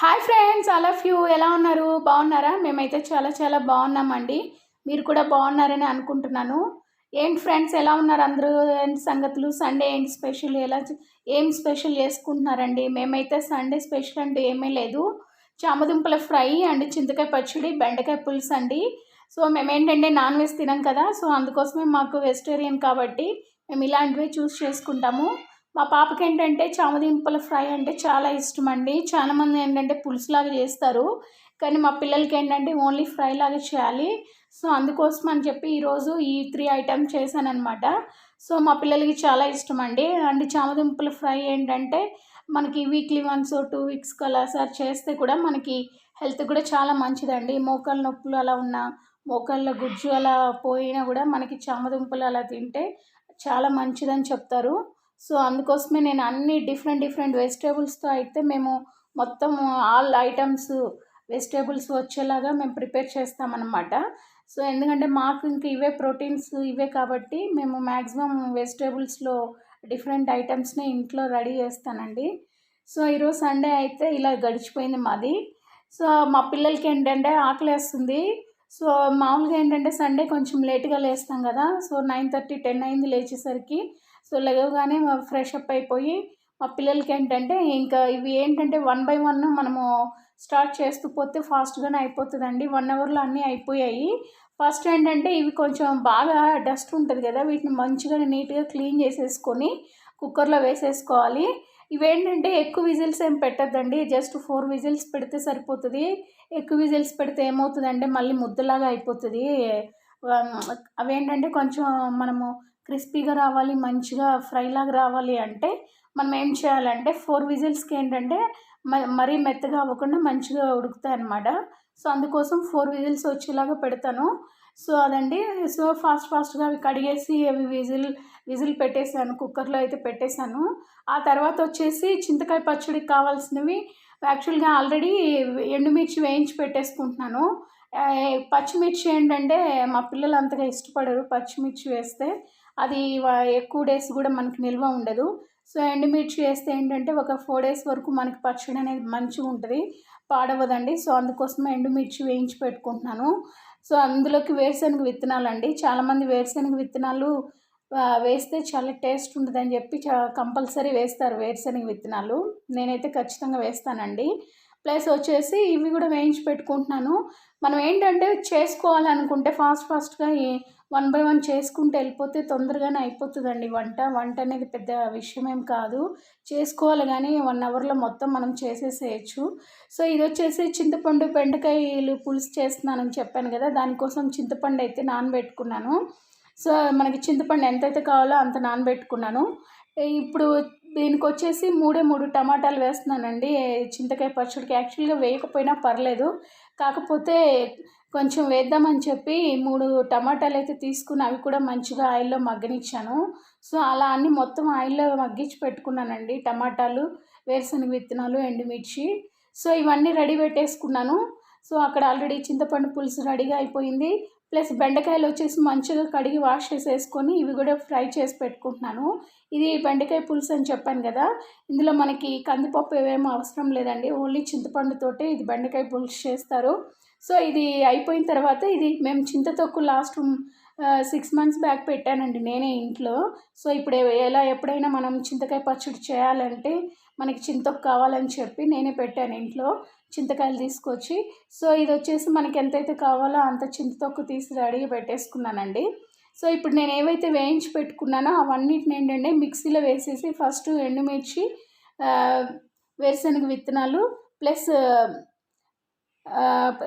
Hi friends all of you. ఎలా ఉన్నారు? బాగున్నారా? మేమైతే చాలా చాలా బాగున్నామండి. మీరు కూడా బాగున్నారని అనుకుంటున్నాను. ఏంటి ఫ్రెండ్స్ ఎలా ఉన్నారు అందరూ? ఏంటి సంగతులు? సండే ఏంటి స్పెషల్? ఎలా ఏం స్పెషల్ చేసుకుంటున్నారండి? మేమైతే సండే స్పెషల్ అంటే ఏమీ లేదు. చామదుంపల ఫ్రై అండ్ చింతకాయ పచ్చడి బెండకాయ పులుసు అండి. సో మేమేంటంటే నాన్ వెజ్ తినాం కదా సో అందుకోసమే మాకు వెజిటేరియన్ కాబట్టి మేము ఇలాంటివి చూస్ చేసుకుంటాము. మా పాపకి ఏంటంటే చామదింపల ఫ్రై అంటే చాలా ఇష్టం అండి చాలామంది ఏంటంటే పులుసులాగా చేస్తారు. కానీ మా పిల్లలకి ఏంటంటే ఓన్లీ ఫ్రై లాగా చేయాలి. సో అందుకోసం అని చెప్పి ఈరోజు ఈ త్రీ ఐటమ్ చేశానమాట సో మా పిల్లలకి చాలా ఇష్టం అండి అండ్ చామదుంపల ఫ్రై ఏంటంటే మనకి వీక్లీ వన్స్ టూ వీక్స్కి అలా సార్ చేస్తే కూడా మనకి హెల్త్ కూడా చాలా మంచిదండి. మోకాళ్ళ నొప్పులు అలా ఉన్న మోకాళ్ళ గుజ్జు అలా పోయినా కూడా మనకి చామదుంపలు అలా తింటే చాలా మంచిదని చెప్తారు. సో అందుకోసమే నేను అన్ని డిఫరెంట్ డిఫరెంట్ వెజిటేబుల్స్తో అయితే మేము మొత్తం ఆల్ ఐటమ్స్ వెజిటేబుల్స్ వచ్చేలాగా మేము ప్రిపేర్ చేస్తామన్నమాట. సో ఎందుకంటే మాకు ఇంక ఇవే ప్రోటీన్స్ ఇవే కాబట్టి మేము మ్యాక్సిమం వెజిటేబుల్స్లో డిఫరెంట్ ఐటమ్స్ని ఇంట్లో రెడీ చేస్తానండి. సో ఈరోజు సండే అయితే ఇలా గడిచిపోయింది మాది. సో మా పిల్లలకి ఏంటంటే ఆకలి వేస్తుంది సో మామూలుగా ఏంటంటే సండే కొంచెం లేట్గా లేస్తాం కదా. సో నైన్ థర్టీ టెన్ అయింది లేచేసరికి. సో లేవగానే ఫ్రెష్ అప్ అయిపోయి మా పిల్లలకి ఏంటంటే ఇంకా ఇవి ఏంటంటే వన్ బై వన్ మనము స్టార్ట్ చేస్తూ పోతే ఫాస్ట్గానే అయిపోతుందండి. వన్ అవర్లో అన్నీ అయిపోయాయి. ఫస్ట్ ఏంటంటే ఇవి కొంచెం బాగా డస్ట్ ఉంటుంది కదా వీటిని మంచిగా నీట్గా క్లీన్ చేసేసుకొని కుక్కర్లో వేసేసుకోవాలి. ఇవేంటంటే ఎక్కువ విజిల్స్ ఏం పెట్టద్దండి జస్ట్ ఫోర్ విజిల్స్ పెడితే సరిపోతుంది. ఎక్కువ విజిల్స్ పెడితే ఏమవుతుందంటే మళ్ళీ ముద్దలాగా అయిపోతుంది. అవేంటంటే కొంచెం మనము క్రిస్పీగా రావాలి మంచిగా ఫ్రైలాగా రావాలి అంటే మనం ఏం చేయాలంటే ఫోర్ విజిల్స్కి ఏంటంటే మ మరీ మెత్తగా అవ్వకుండా మంచిగా ఉడుకుతాయి అన్నమాట. సో అందుకోసం ఫోర్ విజిల్స్ వచ్చేలాగా పెడతాను. సో అదండి. సో ఫాస్ట్ ఫాస్ట్గా అవి కడిగేసి అవి విజిల్ విజిల్ పెట్టేశాను కుక్కర్లో అయితే పెట్టేశాను. ఆ తర్వాత వచ్చేసి చింతకాయ పచ్చడికి కావాల్సినవి యాక్చువల్గా ఆల్రెడీ ఎండుమిర్చి వేయించి పెట్టేసుకుంటున్నాను. పచ్చిమిర్చి ఏంటంటే మా పిల్లలు అంతగా ఇష్టపడరు పచ్చిమిర్చి వేస్తే. అది ఎక్కువ డేస్ కూడా మనకి నిల్వ ఉండదు. సో ఎండుమిర్చి వేస్తే ఏంటంటే ఒక ఫోర్ డేస్ వరకు మనకి పచ్చడి అనేది మంచిగా ఉంటుంది. పాడవదండి. సో అందుకోసం ఎండుమిర్చి వేయించి పెట్టుకుంటున్నాను. సో అందులోకి వేరుశనగ విత్తనాలు అండి చాలామంది వేరుశనగ విత్తనాలు వేస్తే చాలా టేస్ట్ ఉంటుందని చెప్పి కంపల్సరీ వేస్తారు వేరుశనగ విత్తనాలు. నేనైతే ఖచ్చితంగా వేస్తానండి. ప్లస్ వచ్చేసి ఇవి కూడా వేయించి పెట్టుకుంటున్నాను. మనం ఏంటంటే చేసుకోవాలనుకుంటే ఫాస్ట్ ఫాస్ట్గా వన్ బై వన్ చేసుకుంటే వెళ్ళిపోతే తొందరగానే అయిపోతుందండి. వంట వంట అనేది పెద్ద విషయం ఏం కాదు. చేసుకోవాలి కానీ వన్ అవర్లో మొత్తం మనం చేసేసేయచ్చు. సో ఇది వచ్చేసి చింతపండు బెండకాయలు పులుసు చేస్తున్నానని చెప్పాను కదా దానికోసం చింతపండు అయితే నానబెట్టుకున్నాను. సో మనకి చింతపండు ఎంతైతే కావాలో అంత నానబెట్టుకున్నాను. ఇప్పుడు దీనికి వచ్చేసి మూడే మూడు టమాటాలు వేస్తున్నానండి. చింతకాయ పచ్చడికి యాక్చువల్గా వేయకపోయినా పర్లేదు. కాకపోతే కొంచెం వేద్దామని చెప్పి మూడు టమాటాలు అయితే తీసుకుని అవి కూడా మంచిగా ఆయిల్లో మగ్గనిచ్చాను. సో అలా అన్ని మొత్తం ఆయిల్లో మగ్గించి పెట్టుకున్నానండి. టమాటాలు వేరుశనగ విత్తనాలు ఎండుమిర్చి. సో ఇవన్నీ రెడీ పెట్టేసుకున్నాను. సో అక్కడ ఆల్రెడీ చింతపండు పులుసు రెడీగా అయిపోయింది. ప్లస్ బెండకాయలు వచ్చేసి మంచిగా కడిగి వాష్ చేసేసుకొని ఇవి కూడా ఫ్రై చేసి పెట్టుకుంటున్నాను. ఇది బెండకాయ పులుసు అని చెప్పాను కదా ఇందులో మనకి కందిపప్పు ఏమేమో అవసరం లేదండి ఓన్లీ చింతపండుతోటే ఇది బెండకాయ పులుసు చేస్తారు. సో ఇది అయిపోయిన తర్వాత ఇది మేము చింతతొక్కు లాస్ట్ సిక్స్ మంత్స్ బ్యాక్ పెట్టానండి నేనే ఇంట్లో. సో ఇప్పుడు ఎలా ఎప్పుడైనా మనం చింతకాయ పచ్చడి చేయాలంటే మనకి చింతొక్కు కావాలని చెప్పి నేనే పెట్టాను ఇంట్లో. చింతకాయలు తీసుకొచ్చి సో ఇది వచ్చేసి మనకి ఎంతైతే కావాలో అంత చింతతొక్కు తీసి రెడీగా పెట్టేసుకున్నానండి. సో ఇప్పుడు నేను ఏవైతే వేయించి పెట్టుకున్నానో అవన్నిటిని ఏంటంటే మిక్సీలో వేసేసి ఫస్ట్ ఎండుమిర్చి వేరుశనగ విత్తనాలు ప్లస్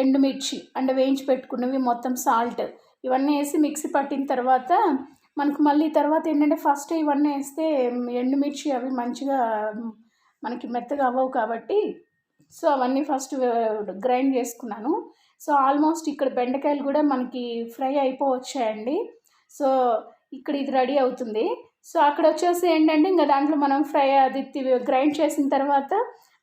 ఎండుమిర్చి అంటే వేయించి పెట్టుకున్నవి మొత్తం సాల్ట్ ఇవన్నీ వేసి మిక్సీ పట్టిన తర్వాత మనకు మళ్ళీ తర్వాత ఏంటంటే ఫస్ట్ ఇవన్నీ వేస్తే ఎండుమిర్చి అవి మంచిగా మనకి మెత్తగా అవ్వవు కాబట్టి సో అవన్నీ ఫస్ట్ గ్రైండ్ చేసుకున్నాను. సో ఆల్మోస్ట్ ఇక్కడ బెండకాయలు కూడా మనకి ఫ్రై అయిపోవచ్చాయండి. సో ఇక్కడ ఇది రెడీ అవుతుంది. సో అక్కడ వచ్చేసి ఏంటంటే ఇంకా దాంట్లో మనం ఫ్రై అది గ్రైండ్ చేసిన తర్వాత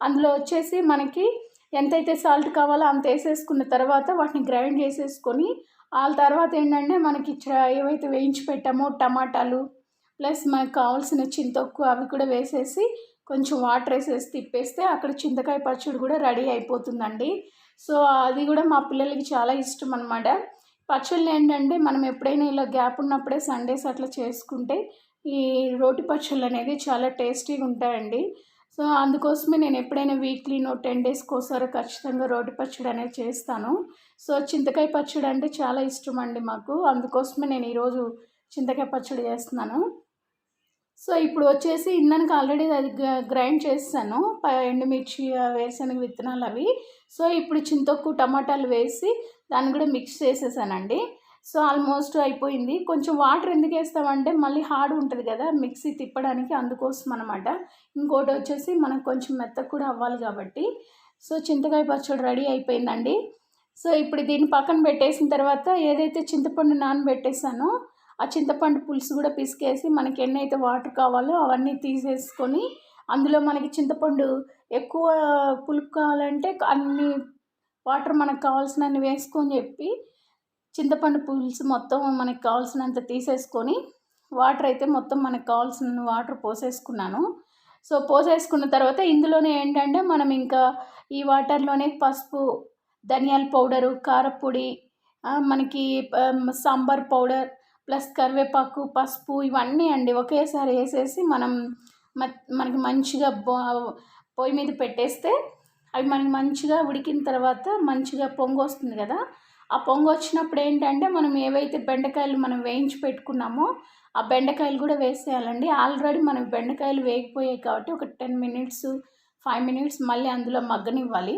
అందులో వచ్చేసి మనకి ఎంతైతే సాల్ట్ కావాలో అంత వేసేసుకున్న తర్వాత వాటిని గ్రైండ్ చేసేసుకొని ఆ తర్వాత ఏంటంటే మనకి చ- ఏవైతే వేయించి పెట్టామో టమాటాలు ప్లస్ మనకు కావాల్సిన చింతొక్కు అవి కూడా వేసేసి కొంచెం వాటర్ వేసేసి తిప్పేస్తే అక్కడ చింతకాయ పచ్చడి కూడా రెడీ అయిపోతుందండి. సో అది కూడా మా పిల్లలకి చాలా ఇష్టం అనమాట పచ్చళ్ళు ఏంటంటే మనం ఎప్పుడైనా ఇలా గ్యాప్ ఉన్నప్పుడే సండేస్ అట్లా చేసుకుంటే ఈ రోటి పచ్చళ్ళు అనేది చాలా టేస్టీగా ఉంటాయండి. సో అందుకోసమే నేను ఎప్పుడైనా వీక్లీ నో టెన్ డేస్కి ఒకసారి ఖచ్చితంగా రోటి పచ్చడి అనేది చేస్తాను. సో చింతకాయ పచ్చడి అంటే చాలా ఇష్టం అండి మాకు. అందుకోసమే నేను ఈరోజు చింతకాయ పచ్చడి చేస్తున్నాను. సో ఇప్పుడు వచ్చేసి ఇందానికి ఆల్రెడీ అది గ్రైండ్ చేస్తాను ఎండుమిర్చి వేరుశనగ విత్తనాలు అవి. సో ఇప్పుడు చింతొక్కు టమాటాలు వేసి దాన్ని కూడా మిక్స్ చేసేసానండి. సో ఆల్మోస్ట్ అయిపోయింది. కొంచెం వాటర్ ఎందుకు వేస్తామంటే మళ్ళీ హార్డ్ ఉంటుంది కదా మిక్సీ తిప్పడానికి అందుకోసం అనమాట ఇంకోటి వచ్చేసి మనకు కొంచెం మెత్తకు కూడా అవ్వాలి కాబట్టి. సో చింతకాయ పచ్చడి రెడీ అయిపోయిందండి. సో ఇప్పుడు దీన్ని పక్కన పెట్టేసిన తర్వాత ఏదైతే చింతపండు నానబెట్టేసానో ఆ చింతపండు పులుసు కూడా పిసికేసి మనకి ఎన్నైతే వాటర్ కావాలో అవన్నీ తీసేసుకొని అందులో మనకి చింతపండు ఎక్కువ పులుపు కావాలంటే అన్ని వాటర్ మనకు కావాల్సినన్ని వేసుకొని చెప్పి చింతపండు పులుసు మొత్తం మనకు కావాల్సినంత తీసేసుకొని వాటర్ అయితే మొత్తం మనకు కావాల్సిన వాటర్ పోసేసుకున్నాను. సో పోసేసుకున్న తర్వాత ఇందులోనే ఏంటంటే మనం ఇంకా ఈ వాటర్లోనే పసుపు ధనియాల పౌడరు కారపొడి మనకి సాంబార్ పౌడర్ ప్లస్ కరివేపాకు పసుపు ఇవన్నీ అండి ఒకేసారి వేసేసి మనం మనకి మంచిగా పొయ్యి మీద పెట్టేస్తే అవి మనకి మంచిగా ఉడికిన తర్వాత మంచిగా పొంగు వస్తుంది కదా. ఆ పొంగు వచ్చినప్పుడు ఏంటంటే మనం ఏవైతే బెండకాయలు మనం వేయించి పెట్టుకున్నామో ఆ బెండకాయలు కూడా వేసేయాలండి. ఆల్రెడీ మనం బెండకాయలు వేగిపోయాయి కాబట్టి ఒక టెన్ మినిట్స్ ఫైవ్ మినిట్స్ మళ్ళీ అందులో మగ్గనివ్వాలి.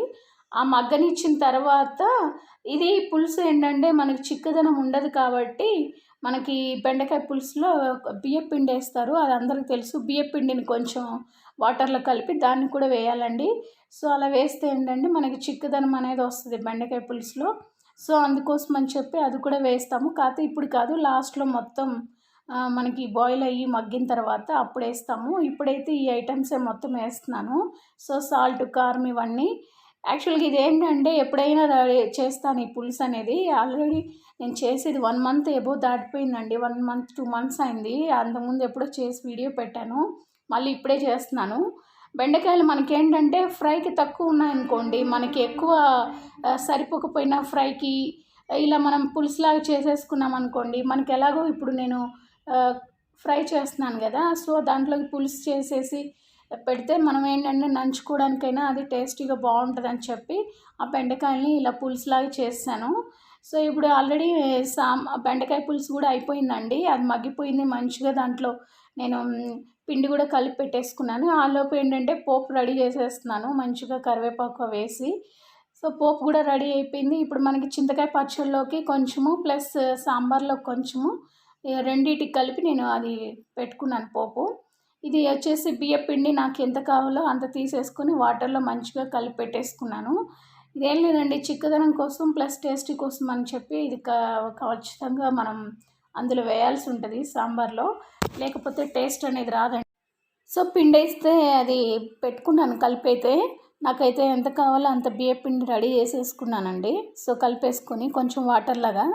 ఆ మగ్గనిచ్చిన తర్వాత ఇది పులుసు ఏంటంటే మనకి చిక్కదనం ఉండదు కాబట్టి మనకి బెండకాయ పులుసులో బియ్యపిండి వేస్తారు. అది అందరికీ తెలుసు. బియ్యపిండిని కొంచెం వాటర్లో కలిపి దాన్ని కూడా వేయాలండి. సో అలా వేస్తే ఏంటంటే మనకి చిక్కదనం అనేది వస్తుంది బెండకాయ పులుసులో. సో అందుకోసం అని చెప్పి అది కూడా వేస్తాము. కాకపోతే ఇప్పుడు కాదు లాస్ట్లో మొత్తం మనకి బాయిల్ అయ్యి మగ్గిన తర్వాత అప్పుడు వేస్తాము. ఇప్పుడైతే ఈ ఐటమ్సే మొత్తం వేస్తున్నాను. సో సాల్ట్ కారం ఇవన్నీ యాక్చువల్గా ఇది ఏంటంటే ఎప్పుడైనా చేస్తాను ఈ పులుసు అనేది. ఆల్రెడీ నేను చేసేది వన్ మంత్ ఎబో దాటిపోయిందండి. వన్ మంత్ టూ మంత్స్ అయింది. అంతకుముందు ఎప్పుడో చేసి వీడియో పెట్టాను. మళ్ళీ ఇప్పుడే చేస్తున్నాను. బెండకాయలు మనకేంటంటే ఫ్రైకి తక్కువ ఉన్నాయనుకోండి మనకి ఎక్కువ సరిపోకపోయినా ఫ్రైకి ఇలా మనం పులుసులాగా చేసేసుకున్నాం అనుకోండి మనకి ఎలాగో ఇప్పుడు నేను ఫ్రై చేస్తున్నాను కదా. సో దాంట్లోకి పులుసు చేసేసి పెడితే మనం ఏంటంటే నంచుకోవడానికైనా అది టేస్టీగా బాగుంటుంది అని చెప్పి ఆ బెండకాయని ఇలా పులుసులాగా చేస్తాను సో ఇప్పుడు ఆల్రెడీ సామ్ బెండకాయ పులుసు కూడా అయిపోయిందండి. అది మగ్గిపోయింది మంచిగా దాంట్లో నేను పిండి కూడా కలిపి పెట్టేసుకున్నాను. ఆలోపు ఏంటంటే పోపు రెడీ చేసేస్తున్నాను మంచిగా కరివేపాకు వేసి. సో పోపు కూడా రెడీ అయిపోయింది. ఇప్పుడు మనకి చింతకాయ పచ్చళ్ళలోకి కొంచెము ప్లస్ సాంబార్లో కొంచెము రెండింటికి కలిపి నేను అది పెట్టుకున్నాను పోపు. ఇది వచ్చేసి బియ్య పిండి నాకు ఎంత కావాలో అంత తీసేసుకొని వాటర్లో మంచిగా కలిపి పెట్టేసుకున్నాను. ఇదేం లేదండి చిక్కదనం కోసం ప్లస్ టేస్టీ కోసం అని చెప్పి ఇది ఖచ్చితంగా మనం అందులో వేయాల్సి ఉంటుంది సాంబార్లో. లేకపోతే టేస్ట్ అనేది రాదండి. సో పిండి వేస్తే అది పెట్టుకున్నాను కలిపైతే. నాకైతే ఎంత కావాలో అంత బియ్య పిండి రెడీ చేసేసుకున్నానండి. సో కలిపేసుకొని కొంచెం వాటర్ లాగా.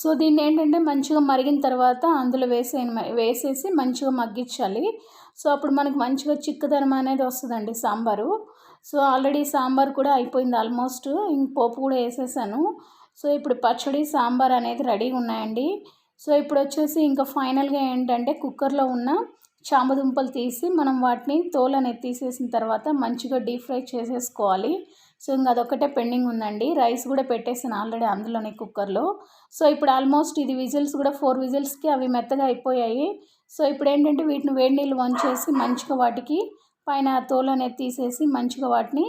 సో దీన్ని ఏంటంటే మంచిగా మరిగిన తర్వాత అందులో వేసే వేసేసి మంచిగా మగ్గించాలి. సో అప్పుడు మనకు మంచిగా చిక్కదనం అనేది వస్తుందండి సాంబారు. సో ఆల్రెడీ సాంబార్ కూడా అయిపోయింది ఆల్మోస్ట్. ఇంక పోపు కూడా వేసేసాను. సో ఇప్పుడు పచ్చడి సాంబార్ అనేది రెడీగా ఉన్నాయండి. సో ఇప్పుడు వచ్చేసి ఇంకా ఫైనల్గా ఏంటంటే కుక్కర్లో ఉన్న చామదుంపలు తీసి మనం వాటిని తోలు తీసేసిన తర్వాత మంచిగా డీప్ ఫ్రై చేసేసుకోవాలి. సో ఇంకా అదొకటే పెండింగ్ ఉందండి. రైస్ కూడా పెట్టేసాను ఆల్రెడీ అందులోనే కుక్కర్లో. సో ఇప్పుడు ఆల్మోస్ట్ ఇది విజిల్స్ కూడా ఫోర్ విజిల్స్కి అవి మెత్తగా అయిపోయాయి. సో ఇప్పుడు ఏంటంటే వీటిని వేడి నీళ్ళు వంచేసి మంచిగా వాటికి పైన తోలు అనేది తీసేసి మంచిగా వాటిని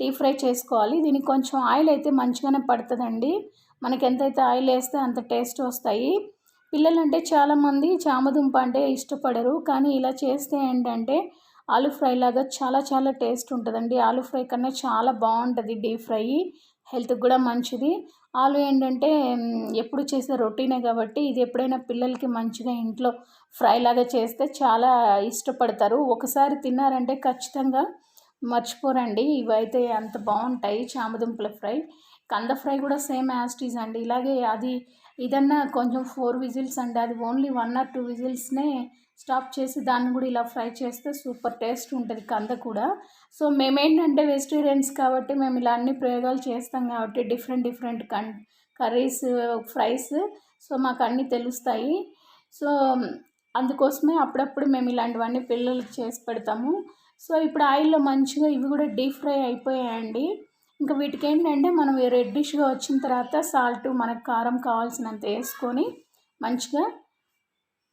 డీప్ ఫ్రై చేసుకోవాలి. దీనికి కొంచెం ఆయిల్ అయితే మంచిగానే పడుతుందండి. మనకి ఎంతైతే ఆయిల్ వేస్తే అంత టేస్ట్ వస్తాయి. పిల్లలంటే చాలామంది చామదుంప అంటే ఇష్టపడరు. కానీ ఇలా చేస్తే ఏంటంటే ఆలు ఫ్రై లాగా చాలా చాలా టేస్ట్ ఉంటుందండి. ఆలు ఫ్రై కన్నా చాలా బాగుంటుంది డీప్ ఫ్రై. హెల్త్కి కూడా మంచిది. ఆలు ఏంటంటే ఎప్పుడు చేసే రొటీనే కాబట్టి ఇది ఎప్పుడైనా పిల్లలకి మంచిగా ఇంట్లో ఫ్రై లాగా చేస్తే చాలా ఇష్టపడతారు. ఒకసారి తిన్నారంటే ఖచ్చితంగా మర్చిపోరండి. ఇవైతే అంత బాగుంటాయి చామదుంపల ఫ్రై. కంద ఫ్రై కూడా సేమ్ యాస్టీస్ అండి. ఇలాగే అది ఇదన్నా కొంచెం ఫోర్ విజిల్స్ అండి అది ఓన్లీ వన్ ఆర్ టూ విజిల్స్నే స్టాప్ చేసి దాన్ని కూడా ఇలా ఫ్రై చేస్తే సూపర్ టేస్ట్ ఉంటుంది కంద కూడా. సో మేమేంటంటే వెజిటేరియన్స్ కాబట్టి మేము ఇలా అన్ని ప్రయోగాలు చేస్తాం కాబట్టి డిఫరెంట్ డిఫరెంట్ కన్ కర్రీస్ ఫ్రైస్ సో మాకు అన్నీ తెలుస్తాయి. సో అందుకోసమే అప్పుడప్పుడు మేము ఇలాంటివన్నీ పిల్లలకి చేసి పెడతాము. సో ఇప్పుడు ఆయిల్లో మంచిగా ఇవి కూడా డీప్ ఫ్రై అయిపోయాయండి. ఇంకా వీటికి ఏంటంటే మనం రెడ్డిష్గా వచ్చిన తర్వాత సాల్ట్ మనకు కారం కావాల్సినంత వేసుకొని మంచిగా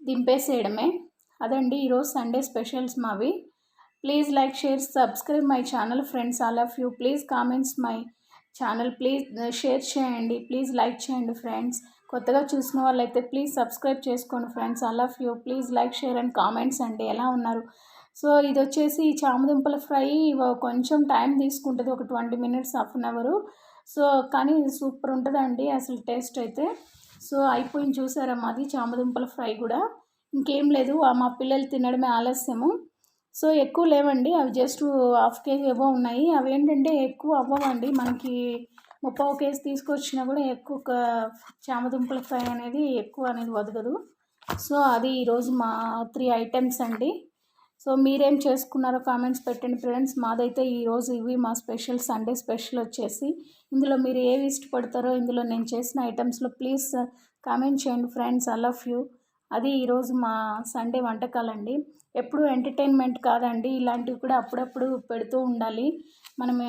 దింపేసేయడమే. అదండి ఈరోజు సండే స్పెషల్స్ మావి. Please like share subscribe my channel friends all of you. Please comments my channel please share చేయండి ప్లీజ్ లైక్ చేయండి ఫ్రెండ్స్. కొత్తగా చూసిన వాళ్ళైతే ప్లీజ్ సబ్స్క్రైబ్ చేసుకోండి friends all of you. Please like share and comments అండి. ఎలా ఉన్నారు? సో ఇది వచ్చేసి చామదుంపల ఫ్రై కొంచెం టైం తీసుకుంటుంది ఒక twenty minutes half an hour. So కానీ సూపర్ ఉంటుందండి అసలు టేస్ట్ అయితే. సో అయిపోయింది చూసారా మాది చామదుంపల ఫ్రై కూడా. ఇంకేం లేదు మా పిల్లలు తినడమే ఆలస్యము. సో ఎక్కువ లేవండి అవి జస్ట్ హాఫ్ కేజీ ఏవో ఉన్నాయి. అవి ఏంటంటే ఎక్కువ అవ్వవండి మనకి ముప్పై కేజీ తీసుకొచ్చినా కూడా ఎక్కువ చామదుంపల ఫ్రై అనేది ఎక్కువ అనేది వదగదు. సో అది ఈరోజు మా త్రీ ఐటమ్స్ అండి. సో మీరేం చేసుకున్నారో కామెంట్స్ పెట్టండి ఫ్రెండ్స్. మాదైతే ఈరోజు ఇవి మా స్పెషల్ సండే స్పెషల్ వచ్చేసి ఇందులో మీరు ఏవి ఇష్టపడతారో ఇందులో నేను చేసిన ఐటమ్స్లో ప్లీజ్ కామెంట్ చేయండి ఫ్రెండ్స్. I love you. అది ఈరోజు మా సండే వంటకాలండి. ఎప్పుడు ఎంటర్టైన్మెంట్ కాదండి. ఇలాంటివి కూడా అప్పుడప్పుడు పెడుతూ ఉండాలి. మనం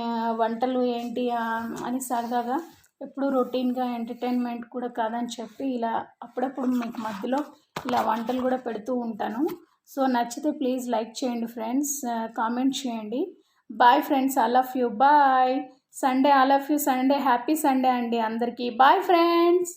వంటలు ఏంటి అని సరదాగా ఎప్పుడు రొటీన్గా ఎంటర్టైన్మెంట్ కూడా కాదని చెప్పి ఇలా అప్పుడప్పుడు మీకు మధ్యలో ఇలా వంటలు కూడా పెడుతూ ఉంటాను. సో నచ్చితే ప్లీజ్ లైక్ చేయండి ఫ్రెండ్స్ కామెంట్ చేయండి. Bye friends all of you bye Sunday all of you Sunday happy Sunday అండి అందరికీ. Bye friends